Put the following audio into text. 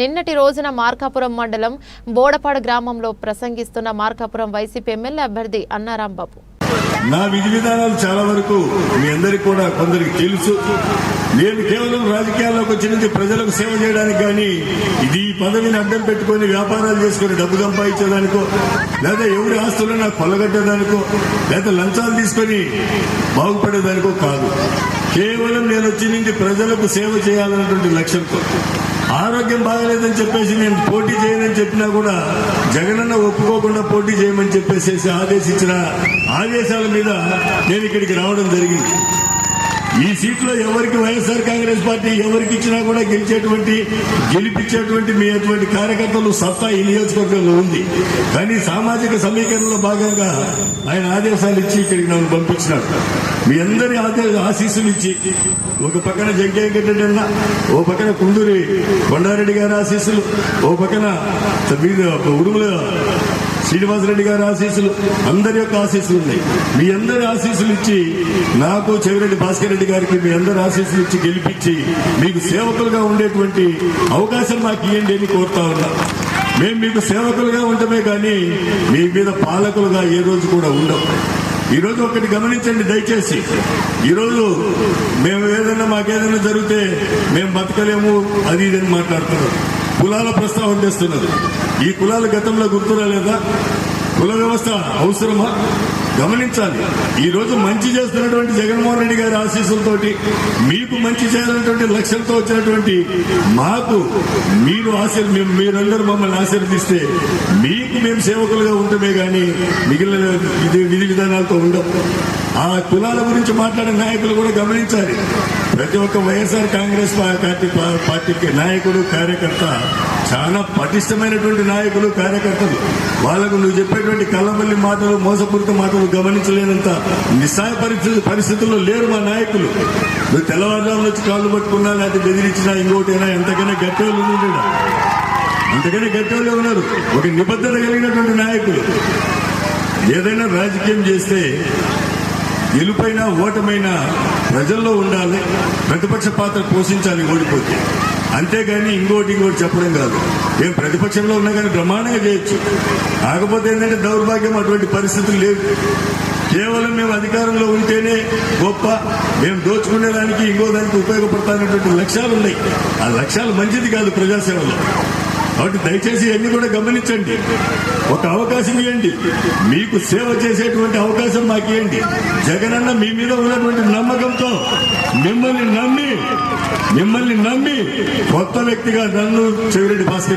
నిన్నటి రోజున మార్కాపురం మండలం బోడపాడ గ్రామంలో ప్రసంగిస్తున్న మార్కాపురం వైసీపీ ఎమ్మెల్యే అభ్యర్థి అన్నారాంబాబు. నా విధి విధానాలు చాలా వరకు మీ అందరికి కూడా కొందరికి తెలుసు. నేను కేవలం రాజకీయాల్లోకి వచ్చినది ప్రజలకు సేవ చేయడానికి కానీ ఇది ఈ పదవిని అడ్డం పెట్టుకొని వ్యాపారాలు చేసుకొని డబ్బు సంపాదించేదానికో లేదా ఎవరి ఆస్తులను నాకు కొల్లగట్టేదానికో లేదా లంచాలు తీసుకొని బాగుపడేదానికో కాదు. కేవలం నేను వచ్చింది ప్రజలకు సేవ చేయాలన్నటువంటి లక్ష్యంతో. ఆరోగ్యం బాగలేదని చెప్పేసి నేను పోటీ చేయనని చెప్పినా కూడా జగనన్న ఒప్పుకోకుండా పోటీ చేయమని చెప్పేసి ఆదేశించిన ఆదేశాల మీద నేను ఇక్కడికి రావడం జరిగింది. ఈ సీట్లో ఎవరికి వైఎస్ఆర్ కాంగ్రెస్ పార్టీ ఎవరికి ఇచ్చినా కూడా గెలిచేటువంటి గెలిపించేటువంటి మీ అటువంటి కార్యకర్తలు సత్తా ఈ నియోజకవర్గంలో ఉంది. కానీ సామాజిక సమీకరణలో భాగంగా ఆయన ఆదేశాలు ఇచ్చి ఇక్కడికి నన్ను పంపించినారు. మీ అందరి ఆశీస్సులు ఇచ్చి ఒక పక్కన జగ్గయ్య అన్న ఓ పక్కన కుందూరి కొండారెడ్డి గారి ఆశీస్సులు ఓ పక్కన ఉడుముల శ్రీనివాసరెడ్డి గారి ఆశీస్సులు అందరి యొక్క ఆశీస్సులు ఉన్నాయి. మీ అందరి ఆశీస్సులు ఇచ్చి నాకు చెవిరెడ్డి భాస్కర్ రెడ్డి గారికి మీ అందరి ఆశీస్సులు ఇచ్చి గెలిపించి మీకు సేవకులుగా ఉండేటువంటి అవకాశం మాకు ఇవ్వండి అని కోరుతా ఉన్నా. మేము మీకు సేవకులుగా ఉండటమే కానీ మీ మీద పాలకులుగా ఏ రోజు కూడా ఉండవు ఈరోజు ఒకటి గమనించండి దయచేసి. ఈరోజు మేము ఏదైనా మాకేదైనా జరిగితే మేము బతకలేము అది ఇది అని మాట్లాడుతున్నాం. కులాల ప్రస్తావన చేస్తున్నారు ఈ కులాలు గతంలో గుర్తురాలేదా కుల వ్యవస్థ అవసరమా? గమనించాలి. ఈ రోజు మంచి చేస్తున్నటువంటి జగన్మోహన్ రెడ్డి గారి ఆశీస్సులతోటి మీకు మంచి చేయాలన్నటువంటి లక్ష్యంతో వచ్చినటువంటి మాకు మీరు ఆశీర్ మీరందరూ మమ్మల్ని ఆశీర్వదిస్తే మీకు మేము సేవకులుగా ఉండమే కానీ మిగిలిన విధి విధి విధానాలతో ఉండవు ఆ కులాల గురించి మాట్లాడే నాయకులు కూడా గమనించాలి. ప్రతి ఒక్క వైఎస్ఆర్ కాంగ్రెస్ పార్టీ పార్టీకి నాయకుడు కార్యకర్త చాలా పటిష్టమైనటువంటి నాయకులు కార్యకర్తలు. వాళ్ళకు నువ్వు చెప్పేటువంటి కళ్ళబల్లి మాటలు మోసపూరిత మాటలు గమనించలేనంత నిస్సాయ పరిస్థితి పరిస్థితుల్లో లేరు మా నాయకులు. నువ్వు తెల్లవారుజామున వచ్చి కాళ్ళు పట్టుకున్నా లేకపోతే బెదిరించినా ఇంకోటైనా ఎంతకైనా గట్టేవాళ్ళు ఉండేనా అంతకనే గట్టేవాళ్ళే ఉన్నారు. ఒక నిబద్ధత కలిగినటువంటి నాయకులు. ఏదైనా రాజకీయం చేస్తే గెలుపైన ఓటమైనా ప్రజల్లో ఉండాలి ప్రతిపక్ష పాత్ర పోషించాలి ఓడిపోతే. అంతేగాని ఇంకోటి ఇంకోటి చెప్పడం కాదు. మేము ప్రతిపక్షంలో ఉన్నా కానీ బ్రహ్మాండంగా చేయొచ్చు. కాకపోతే ఏంటంటే దౌర్భాగ్యం అటువంటి పరిస్థితులు లేవు. కేవలం మేము అధికారంలో ఉంటేనే గొప్ప మేము దోచుకునేదానికి ఇంకో దానికి ఉపయోగపడతానటువంటి లక్ష్యాలు ఉన్నాయి. ఆ లక్ష్యాలు మంచిది కాదు ప్రజాసేవలో. కాబట్టి దయచేసి ఇవన్నీ కూడా గమనించండి. ఒక అవకాశం ఇవ్వండి. మీకు సేవ చేసేటువంటి అవకాశం మాకు ఇవ్వండి. జగనన్న మీ మీద ఉన్నటువంటి నమ్మకంతో మిమ్మల్ని నమ్మి మిమ్మల్ని నమ్మి కొత్త వ్యక్తిగా నన్ను చెవిరెడ్డి భాస్కర్